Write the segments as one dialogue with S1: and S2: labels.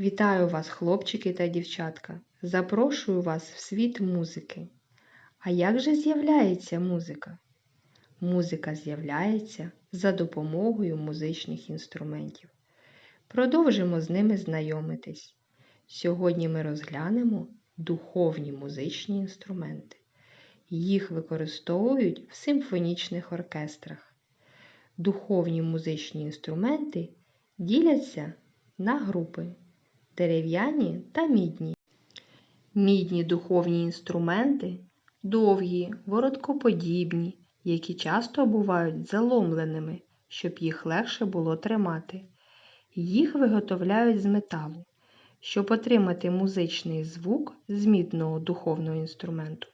S1: Вітаю вас, хлопчики та дівчатка. Запрошую вас в світ музики. А як же з'являється музика? Музика з'являється за допомогою музичних інструментів. Продовжимо з ними знайомитись. Сьогодні ми розглянемо духовні музичні інструменти. Їх використовують в симфонічних оркестрах. Духовні музичні інструменти діляться на групи дерев'яні та мідні. Мідні духовні інструменти довгі, вороткоподібні, які часто бувають заломленими, щоб їх легше було тримати. Їх виготовляють з металу. Щоб отримати музичний звук з мідного духовного інструменту,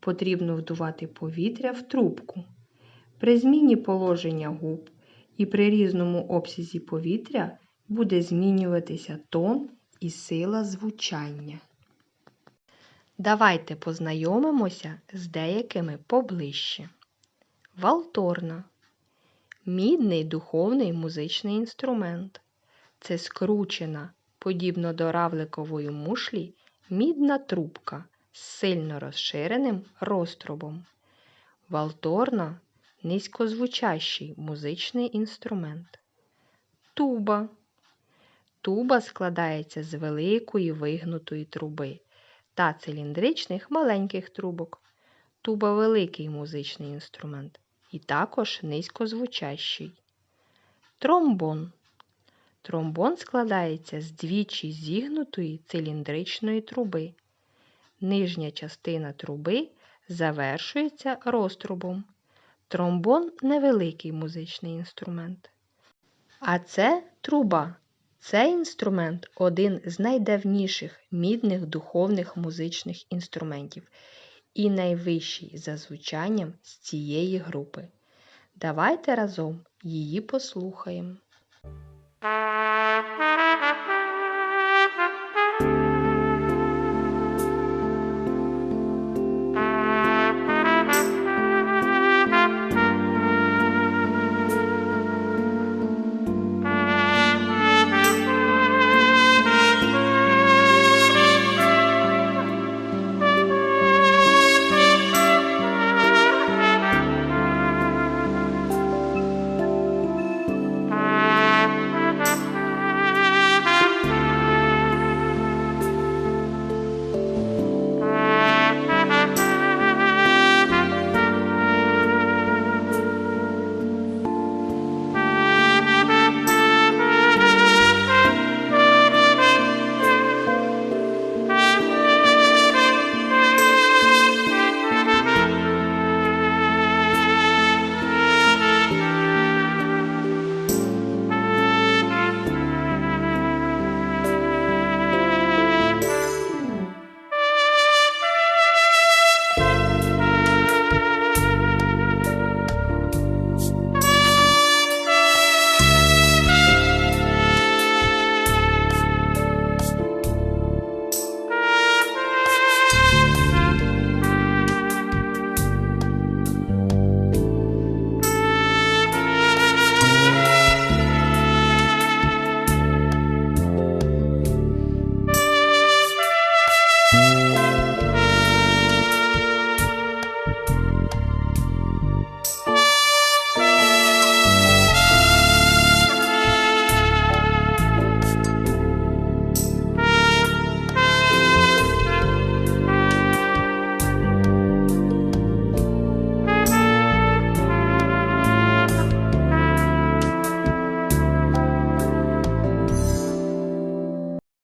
S1: потрібно вдувати повітря в трубку. При зміні положення губ і при різному обсязі повітря буде змінюватися тон і сила звучання. Давайте познайомимося з деякими поближче. Валторна мідний духовний музичний інструмент. Це скручена, подібно до равликової мушлі, мідна трубка з сильно розширеним розтрубом. Валторна низькозвучащий музичний інструмент. Туба. Туба складається з великої вигнутої труби та циліндричних маленьких трубок. Туба великий музичний інструмент і також низькозвучащий. Тромбон. Тромбон складається з двічі зігнутої циліндричної труби. Нижня частина труби завершується розтрубом. Тромбон невеликий музичний інструмент. А це труба. Цей інструмент один з найдавніших мідних духовних музичних інструментів і найвищий за звучанням з цієї групи. Давайте разом її послухаємо.